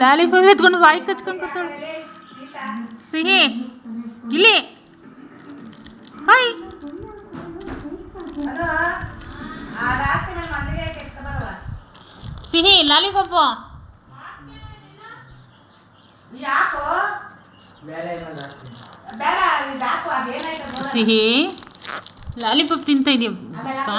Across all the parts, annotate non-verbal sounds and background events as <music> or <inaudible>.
Lollipop ಎತ್ಕೊಂಡು ಬಾಯಿ ಕಚ್ಕೊಂಡು ಕೂತಾಳು ಸಿಹಿ ಇಲ್ಲಿ ಹಾಯ್ ಸಿಹಿ ಲಾಲಿಪಾಪ್ ಯಾಕೋ ಬೇರೆ ಏನಾದ್ರು ಹಾಕ್ತೀನಿ. ಬೇಡ ಇದು ಹಾಕು ಅದೇನಾಯ್ತು ನೋಡು. ಸಿಹಿ ಲಾಲಿಪಾಪ್ ತಿಂತ ಇದೆಯಪ್ಪ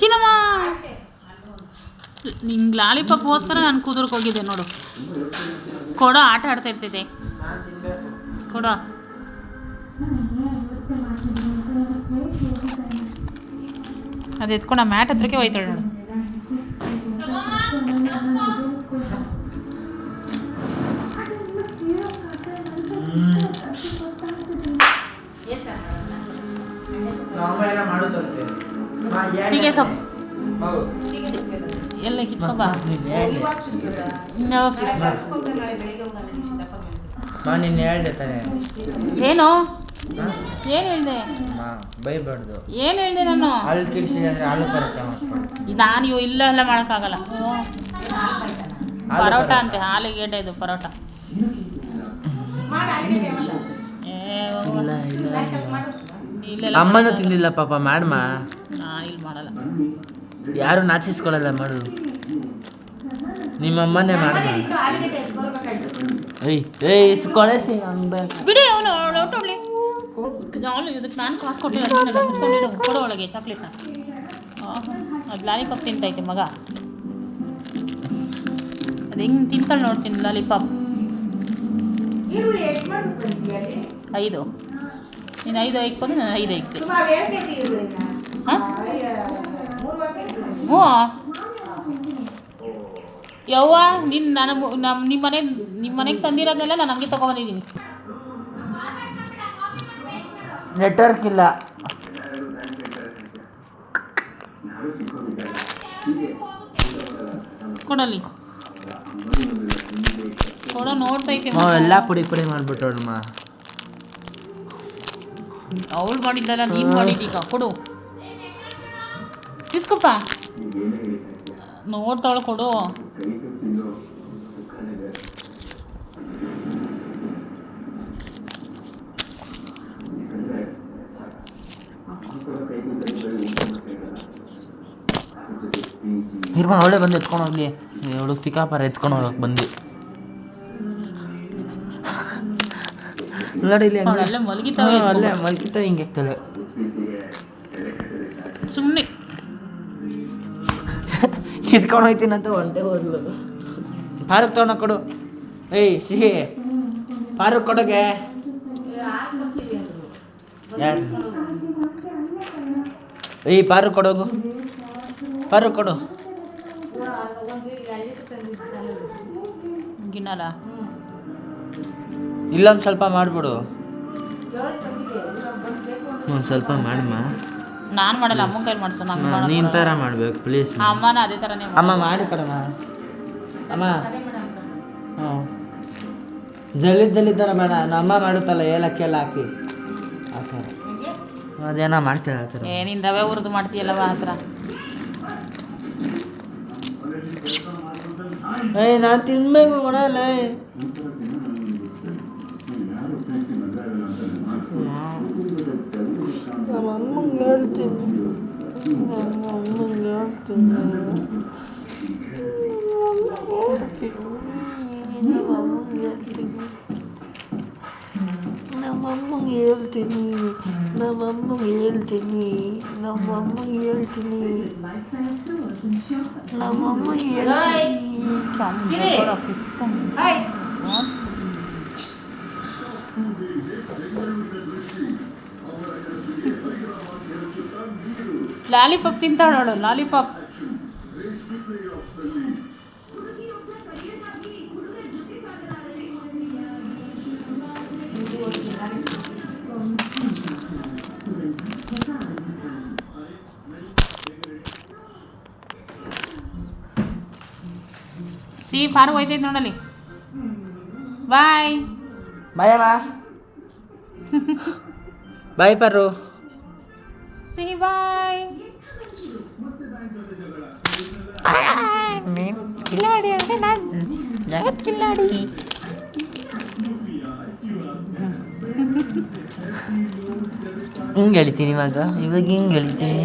ಚಿನ್ನಮ್ಮ! ಹಾಕೆ. ನಿಂಗೆ ಲಾಲಿಪಾಪ್ಗೋಸ್ಕರ ನಾನು ಕುದುರ್ಕ್ ಹೋಗಿದ್ದೆ ನೋಡು. ಕೊಡೋ ಆಟ ಆಡ್ತಾ ಇರ್ತಿದ್ದೆ. ಕೊಡೋ. ಅದು ಎತ್ಕೊಂಡು ಮ್ಯಾಟ್ ಹತ್ರಕ್ಕೆ ಹೋಯ್ತಾಳೆ ನೋಡು ನಮ್ಮ ಅಮ್ಮ ಏನೋ ಮಾಡೋದಂತೆ. ಮಾ, ಏನ್ ಸೀಗೆ ಸೊಪ್ಪು. ಮಗು. ಎಲ್ಲ ಕಿತ್ಕೊಂಬ ನೀನ್ ಹೇಳ್ದೆ. ಇವಾಗ ಸಿಗ್ತದಾ? ಇನ್ಯಾವಾಗ ನಾಳೆ ಸಿಗ್ತದೆ? ಕೆಲ್ಸಕ್ಕೆ ತಪ್ಪ ಮಾಡ್ತೀನಿ. ಮಾ ನಿನ್ನ ಹೇಳ್ದೆ ತಾನೆ. ಏನು? ಏನು ಹೇಳ್ದೆ? ಬೈಬಾರ್ದು ಏನು ಹೇಳ್ದೆ ನಾನು? ಹಾಲು ಕಿಡಿಸಿದೆ ಅಂದ್ರೆ ಹಾಲು ಪರೋಟ ಮಾಡ್ಕೊಡು. ನಾನು ಇವು ಇಲ್ಲ ಎಲ್ಲ ಮಾಡೋಕ್ಕಾಗಲ್ಲ. ಆಗಲ್ಲ? ಪರೋಟ ಅಂತೆ ಹಾಲಿಗೆ ಗೆಡ್ಡೆ ಇದು ಪರೋಟ ಇಲ್ಲ ಇಲ್ಲ. ಇಲ್ಲೆಲ್ಲ ಅಮ್ಮನೂ ತಿಂದಿಲ್ಲ ಪಾಪ ಮಾಡಮ್ಮ ಇಲ್ಲಿ ಮಾಡಲ್ಲ. ಯಾರು ನಾಚಿಸ್ಕೊಳ್ಳಲ್ಲ ಮಾಡು. ನಿಮ್ಮ ಅಮ್ಮನೇ ಮಾಡಮ್ಮ. ಏಯ್ ಏಯ್ ಕೊಳೆಸಿ ಬಿಡಿ. ಅವನು ಹೊಟ್ಟೋಗ್ಲಿ ಅವನು ಇದಕ್ಕೆ ನಾನು ಕಾಸು ಕೊಟ್ಟಿಲ್ಲ ಕೊಡೋ ಒಳಗೆ ಚಾಕ್ಲೇಟ್ನ ಅದು ಲಾಲಿಪಾಪ್ ತಿಂತೈತೆ ಮಗ. ಅದು ಹೆಂಗೆ ತಿಂತಾಳೆ ನೋಡ್ತೀನಿ ಲಾಲಿಪಾಪ್ ಐದು. ನೀನು ಐದು ಇಕ್ಬೋದು ನಾನು ಐದು? ಹಾ? ಈರುಳ್ಳಿ. ಹ್ಞೂ ಯವ್ವ ನಿನ್ನ ನಾನು ನಮ್ಮ ನಿಮ್ಮ ಮನೆ ನಿಮ್ಮ ಮನೆಗೆ ತಂದಿರೋದನ್ನೆಲ್ಲ ನಾನು ಹಂಗೆ ತೊಗೊಬಂದಿದ್ದೀನಿ. ನೆಟ್ವರ್ಕ್ ಇಲ್ಲ. ಕೊಡಲಿ. ಕೊಡೋ ನೋಡ್ತೈತೆ ಎಲ್ಲ ಪುಡಿ ಪುಡಿ ಮಾಡ್ಬಿಟ್ಟೋಡಮ್ಮ ಅವಳು ಮಾಡಿದ್ದಲ್ಲ, ನೀನು ಮಾಡಿದ್ದೀಗ ಕೊಡು. ಇಸ್ಕೊಪ್ಪ. ನೋಡ್ತಾಳು ಕೊಡು. ನಿರ್ಮಾಣ ಒಳ್ಳೆ ಬಂದು ಎತ್ಕೊಂಡು ಹೋಗ್ಲಿ. ಹುಡುಗ ತಿಕ್ಕಾಪಾರ ಎತ್ಕೊಂಡು ಹೋಗಕ್ಕೆ ಬಂದು ನೋಡಿ ಇಲ್ಲಿ ಮಲಗಿತಾವೆ ಅಲ್ಲೇ ಹಿಂಗೆ ಸುಮ್ಮನೆ ಕಿತ್ಕೊಂಡು ಹೋಯ್ತೀನಂತ ಒಂದೇ ಹೋದ್ಲು. ಪಾರಕ್ ತಗೊಂಡ ಕೊಡು. ಏಯ್ ಸಿಹಿ. ಪಾರಕ್ ಕೊಡೋಗೆ ಯಾರು? ಏಯ್ ಪಾರು ಕೊಡೋಗು ಪಾರು ಕೊಡು. ಗಿನ್ನಲ್ಲ ಇಲ್ಲೊಂದು ಸ್ವಲ್ಪ ಮಾಡಿಬಿಡು. ಒಂದು ಸ್ವಲ್ಪ ಮಾಡಮ್ಮ ನಾನು ಮಾಡಲ್ಲ ಅಮ್ಮ ಕೈಲಿ ಮಾಡ್ಸೋ ನಾನು ನೀನ್ ಥರ ಮಾಡ್ಬೇಕು ಪ್ಲೀಸ್ ಅಮ್ಮನ ಅದೇ ಥರನೇ ಅಮ್ಮ ಮಾಡಿ ಕೊಡಮ್ಮ ಅಮ್ಮ. ಹ್ಞೂ ಜಲ್ಲಿ ಜಲ್ಲಿ ಥರ ಬೇಡ ನಮ್ಮ ಮಾಡುತ್ತಲ್ಲ ಏಲಕ್ಕಿ ಎಲ್ಲ ಹಾಕಿ. ಆ ಥರ ಅದೇನೋ ಮಾಡ್ತೀರ ಆ ಥರ. ಏ ನೀನು ರವೆ ಹುರಿದು ಮಾಡ್ತೀಯಲ್ಲವ ಆ ಥರ. ಏಯ್ ನಾನು ತಿನ್ಬೇಕು ಕೊಡಲ್ಲ ನಮ್ಮ ಅಮ್ಮಂಗೆ ಹೇಳ್ತೀನಿ ನಮ್ಮ ಅಮ್ಮಂಗೆ ಹೇಳ್ತೀನಿ ನಮ್ಮ ಅಮ್ಮಂಗೆ ಹೇಳ್ತೀನಿ ನಮ್ಮ ಅಮ್ಮಂಗೆ ಹೇಳ್ತೀನಿ ನಮ್ಮ ಅಮ್ಮಂಗೆ ಹೇಳ್ತೀನಿ ನಮ್ಮ ಅಮ್ಮಂಗೆ ಹೇಳ್ತೀನಿ ನಮ್ಮ ಅಮ್ಮಂಗೆ ಲಾಲಿಪಾಪ್ ತಿಂತಾಳು ನೋಡು ಲಾಲಿಪಾಪ್. ಸಿ ಫಾರು ಹೋಯ್ತೈತೆ ನೋಡಲಿ ಬಾಯ್. ಬಾಯ್ ಅಮ್ಮ. <laughs> ಬಾಯ್ ಪರು ಸಿಹಿ ಬಾಯ್. ಕಿಲ್ಲಾಡಿ ಅಂದ್ರೆ ನಾನು ಜಗತ್ ಕಿಲ್ಲಾಡಿ? ಹಿಂಗೆ ಹೇಳ್ತೀನಿ ಇವಾಗ ಇವಾಗ ಹಿಂಗೆ ಹೇಳ್ತೀನಿ.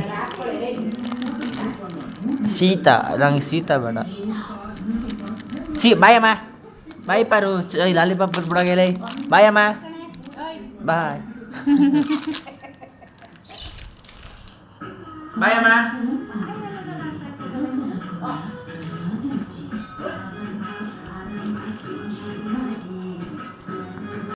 ಶೀತ ನಂಗೆ ಶೀತ ಬೇಡ. ಸಿ ಬಾಯ್ ಅಮ್ಮ. ಬಾಯ್ ಪಾರು ಲಾಲಿಪಾಪ್ ಬಿಡೋಗೆಲ್ಲ ಬಾಯ್ ಅಮ್ಮ. ಬಾಯ್. <laughs> ಬಾಯ್ ಅಮ್ಮ. time.